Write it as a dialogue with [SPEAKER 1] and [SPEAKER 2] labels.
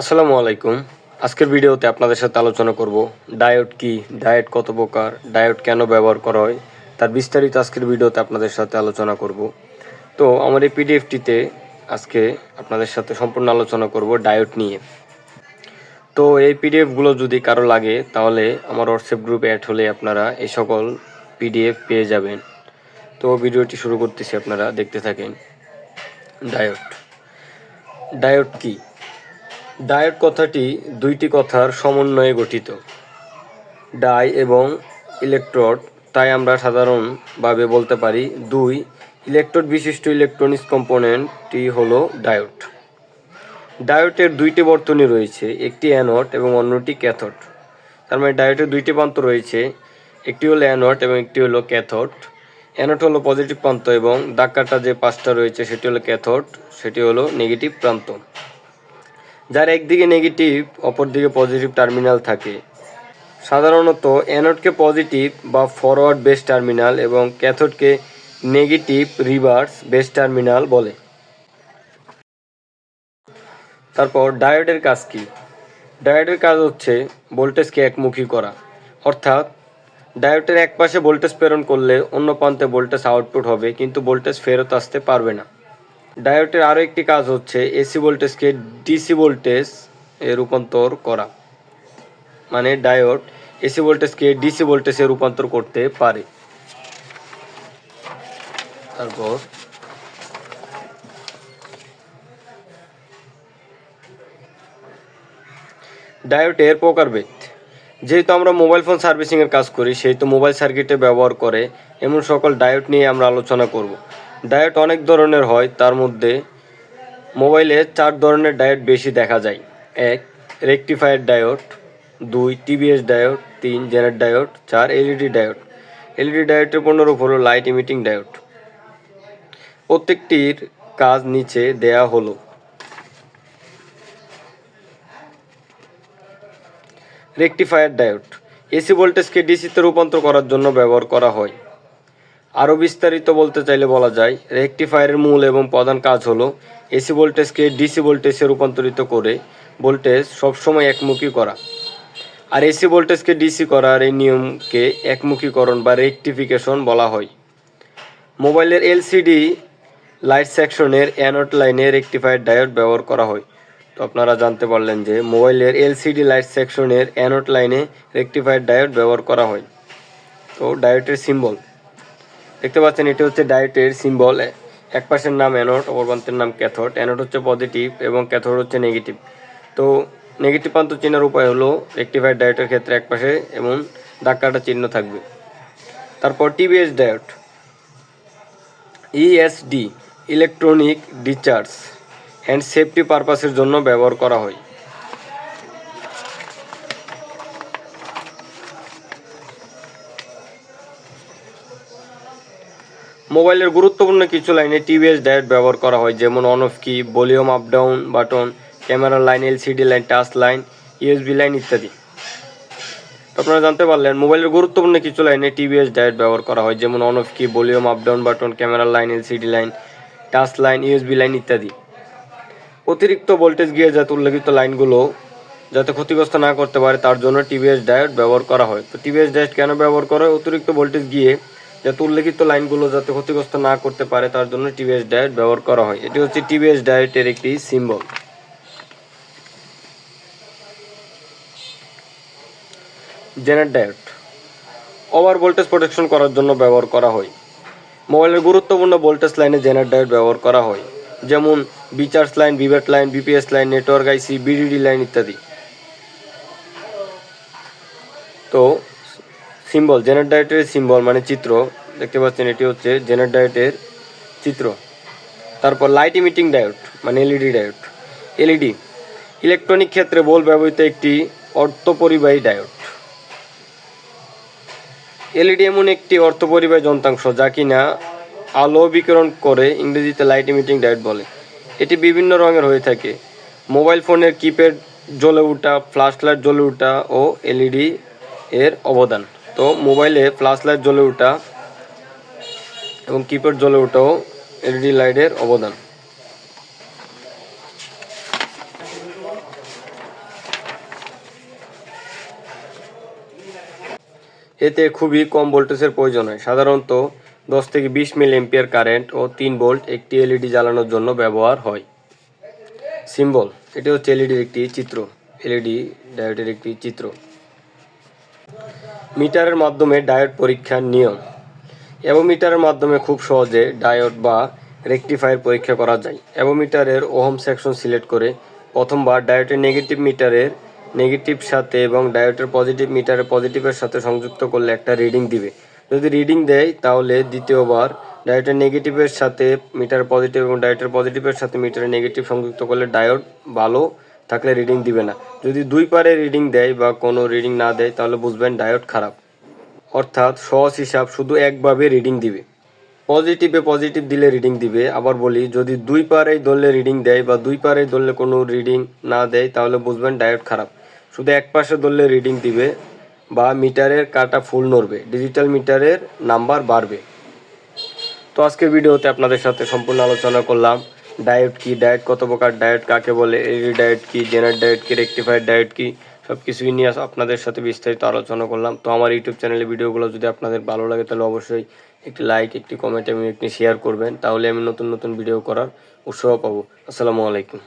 [SPEAKER 1] আসসালামু আলাইকুম। আজকের ভিডিওতে আপনাদের সাথে আলোচনা করব, ডায়োড কি, ডায়েট কত প্রকার, ডায়োড কেন ব্যবহার করা হয়, তার বিস্তারিত আজকের ভিডিওতে আপনাদের সাথে আলোচনা করব। তো আমার এই পিডিএফটিতে আজকে আপনাদের সাথে সম্পূর্ণ আলোচনা করব ডায়েট নিয়ে। তো এই পিডিএফগুলো যদি কারও লাগে, তাহলে আমার হোয়াটসঅ্যাপ গ্রুপে অ্যাড হলে আপনারা এই সকল পিডিএফ পেয়ে যাবেন। তো ভিডিওটি শুরু করতেছি আপনারা দেখতে থাকেন। ডায়েট ডায়োড কি? ডায়োড কথাটি দুইটি কথার সমন্বয়ে গঠিত। ডাই এবং ইলেকট্রোড, তাই আমরা সাধারণভাবে বলতে পারি দুই। ইলেকট্রোড বিশিষ্ট ইলেকট্রনিক্স কম্পোনেন্টটি হলো ডায়োড। ডায়োডের দুইটি বর্তনী রয়েছে, একটি অ্যানোড এবং অন্যটি ক্যাথোড। তার মানে ডায়োডের দুইটি প্রান্ত রয়েছে, একটি হলো অ্যানোড এবং একটি হলো ক্যাথোড। অ্যানোড হলো পজিটিভ প্রান্ত এবং দাক্কাটা যে পাঁচটা রয়েছে সেটি হলো ক্যাথোড, সেটি হলো নেগেটিভ প্রান্ত। যার একদিকে নেগেটিভ অপরদিকে পজিটিভ টার্মিনাল থাকে। সাধারণত অ্যানোডকে পজিটিভ বা ফরওয়ার্ড বেস টার্মিনাল এবং ক্যাথোডকে নেগেটিভ রিভার্স বেস টার্মিনাল বলে। তারপর ডায়োডের কাজ কি? ডায়োডের কাজ হচ্ছে ভোল্টেজকে একমুখী করা। অর্থাৎ ডায়োডের এক পাশে ভোল্টেজ প্রেরণ করলে অন্য প্রান্তে ভোল্টেজ আউটপুট হবে, কিন্তু ভোল্টেজ ফেরত আসতে পারবে না। ডায়োডের আরও একটি কাজ হচ্ছে এসি ভোল্টেজকে ডিসি ভোল্টেজ এ রূপান্তর করা। মানে ডায়োড এসি ভোল্টেজকে ডিসি ভোল্টেজে রূপান্তর করতে পারে। তারপর ডায়োডের প্রকারভেদ। যেহেতু আমরা মোবাইল ফোন সার্ভিসিংয়ের কাজ করি, সেহেতু মোবাইল সার্কিটে ব্যবহার করে এমন সকল ডায়োড নিয়ে আমরা আলোচনা করব। ডায়োড অনেক ধরনের হয়, তার মধ্যে মোবাইলে চার ধরনের ডায়েট বেশি দেখা যায়। এক, রেকটিফায়ার ডায়োড দুই টিবিএস ডায়োড তিন, জেনারেট ডায়োড চার, এলইডি ডায়োড এলইডি ডায়োডের পূর্ণরূপ হলো লাইট ইমিটিং ডায়োড প্রত্যেকটির কাজ নিচে দেয়া হলো। রেকটিফায়ার ডায়োড এসি ভোল্টেজকে ডিসিতে রূপান্তর করার জন্য ব্যবহার করা হয়। আরও বিস্তারিত বলতে চাইলে বলা যায়, রেকটিফায়ারের মূল এবং প্রধান কাজ হলো এসি ভোল্টেজকে ডিসি ভোল্টেজে রূপান্তরিত করে ভোল্টেজ সবসময় একমুখী করা। আর এসি ভোল্টেজকে ডিসি করার এই নিয়মকে একমুখীকরণ বা রেকটিফিকেশন বলা হয়। মোবাইলের এলসিডি লাইট সেকশনের অ্যানোড লাইনে রেকটিফায়ার ডায়োড ব্যবহার করা হয়। তো আপনারা জানতে পারলেন যে মোবাইলের এলসিডি লাইট সেকশনের অ্যানোড লাইনে রেকটিফায়ার ডায়োড ব্যবহার করা হয়। তো ডায়োডের সিম্বল। দেখতে পাচ্ছেন, এটি হচ্ছে ডায়েটের সিম্বল এক পাশের নাম অ্যানোড অপর প্রান্তের নাম ক্যাথোড অ্যানোড হচ্ছে পজিটিভ এবং ক্যাথোড হচ্ছে নেগেটিভ তো নেগেটিভ প্রান্ত চেনার উপায় হলো রেকটিফায়ার ডায়েটের ক্ষেত্রে এক পাশে এবং ধাক্কাটা চিহ্ন থাকবে। তারপর TVS diode ESD electronic discharge and safety পারপাসের জন্য ব্যবহার করা হয়। মোবাইলের গুরুত্বপূর্ণ কিছু লাইনে টিভিএস ডায়েট ব্যবহার করা হয়, যেমন on off key volume up down button camera line LCD line touch line USB line ইত্যাদি। আপনারা জানতে পারলেন, মোবাইলের গুরুত্বপূর্ণ কিছু লাইনে টিভিএস ডায়েট ব্যবহার করা হয়, যেমন on off key volume up down button camera line LCD line touch line USB line ইত্যাদি। অতিরিক্ত ভোল্টেজ গিয়ে যাতে উল্লেখিত লাইনগুলো যাতে ক্ষতিগ্রস্ত না করতে পারে, তার জন্য টিভিএস ডায়োড ব্যবহার করা হয়। তো টিভিএস ডায়োড কেন ব্যবহার করা হয়? অতিরিক্ত ভোল্টেজ গিয়ে যাতে উল্লেখিত লাইনগুলো যাতে ক্ষতিগ্রস্ত না করতে পারে, তার জন্য টিভিএস ডায়েট ব্যবহার করা হয়। এটি হচ্ছে টিভিএস ডায়েটের একটি symbol zener diode over voltage protection করার জন্য ব্যবহার করা হয়। মোবাইলের গুরুত্বপূর্ণ ভোল্টেজ লাইনে জেনার ডায়েট ব্যবহার করা হয়। যেমন V charge line V bat line VPS line network IC VDD line ইত্যাদি। তো সিম্বল জেনারেট ডায়েটের সিম্বল মানে চিত্র। দেখতে পাচ্ছেন, এটি হচ্ছে জেনারেট ডায়েটের চিত্র। তারপর লাইট ইমিটিং ডায়োড মানে এলইডি ডায়োড এলইডি ইলেকট্রনিক ক্ষেত্রে বল ব্যবহৃত একটি অর্থপরিবাহী ডায়োড এলইডি এমন একটি অর্থপরিবাহী যন্ত্রাংশ যা কিনা আলো বিকিরণ করে ইংরেজিতে লাইট ইমিটিং ডায়োড বলে। এটি বিভিন্ন রঙের হয়ে থাকে। মোবাইল ফোনের কিপ্যাড জ্বলে ওঠা ফ্ল্যাশ লাইট জ্বলে ওঠা ও এলইডি এর অবদান। তো মোবাইলে ফ্ল্যাশ লাইট জ্বলে ওঠা এবং কিপ্যাড জ্বলে ওঠাও এলইডি লাইটের অবদান। এতে খুবই কম ভোল্টেজের প্রয়োজন হয়। সাধারণত দশ থেকে বিশ মিল এম্পিয়ার কারেন্ট ও তিন ভোল্ট একটি এলইডি জ্বালানোর জন্য ব্যবহার হয়। সিম্বল, এটি হচ্ছে এলইডির একটি চিত্র। এলইডি ডায়োডের একটি চিত্র। মিটারের মাধ্যমে ডায়োড পরীক্ষার নিয়ম অ্যাবোমিটারের মাধ্যমে খুব সহজে ডায়োড বা রেকটিফায়ার পরীক্ষা করা যায় অ্যাবোমিটারের ওহম সেকশন সিলেক্ট করে প্রথমবার ডায়োডের নেগেটিভ মিটারের নেগেটিভ সাথে এবং ডায়োডের পজিটিভ মিটারের পজিটিভের সাথে সংযুক্ত করলে একটা রিডিং দিবে। যদি রিডিং দেয়, তাহলে দ্বিতীয়বার ডায়োডের নেগেটিভের সাথে মিটার পজিটিভ এবং ডায়োডের পজিটিভের সাথে মিটারের নেগেটিভ সংযুক্ত করলে ডায়োড ভালো থাকলে রিডিং দিবে না। যদি দুই পারে রিডিং দেয় বা কোনো রিডিং না দেয়, তাহলে বুঝবেন ডায়োড খারাপ। অর্থাৎ সহজ হিসাব শুধু একভাবে রিডিং দিবে। পজিটিভে পজিটিভ দিলে রিডিং দিবে। আবার বলি, যদি দুই পারেই ধরলে রিডিং দেয় বা দুই পারেই ধরলে কোনো রিডিং না দেয়, তাহলে বুঝবেন ডায়োড খারাপ। শুধু এক পাশে ধরলে রিডিং দিবে বা মিটারের কাটা ফুল নড়বে। ডিজিটাল মিটারের নাম্বার বাড়বে। তো আজকের ভিডিওতে আপনাদের সাথে সম্পূর্ণ আলোচনা করলাম। ডায়েট কি, ডায়েট কত প্রকার, ডায়েট কাকে বলে এডি ডায়েট কি, জেনার ডায়েট কি রেকটিফাইড ডায়েট কি সব কিছুই নিয়ে আপনাদের সাথে বিস্তারিত আলোচনা করলাম। তো আমার ইউটিউব চ্যানেলে ভিডিওগুলো যদি আপনাদের ভালো লাগে, তাহলে অবশ্যই একটি লাইক, একটি কমেন্ট এবং একটি শেয়ার করবেন। তাহলে আমি নতুন নতুন ভিডিও করার উৎসাহ পাবো। আসসালামু আলাইকুম।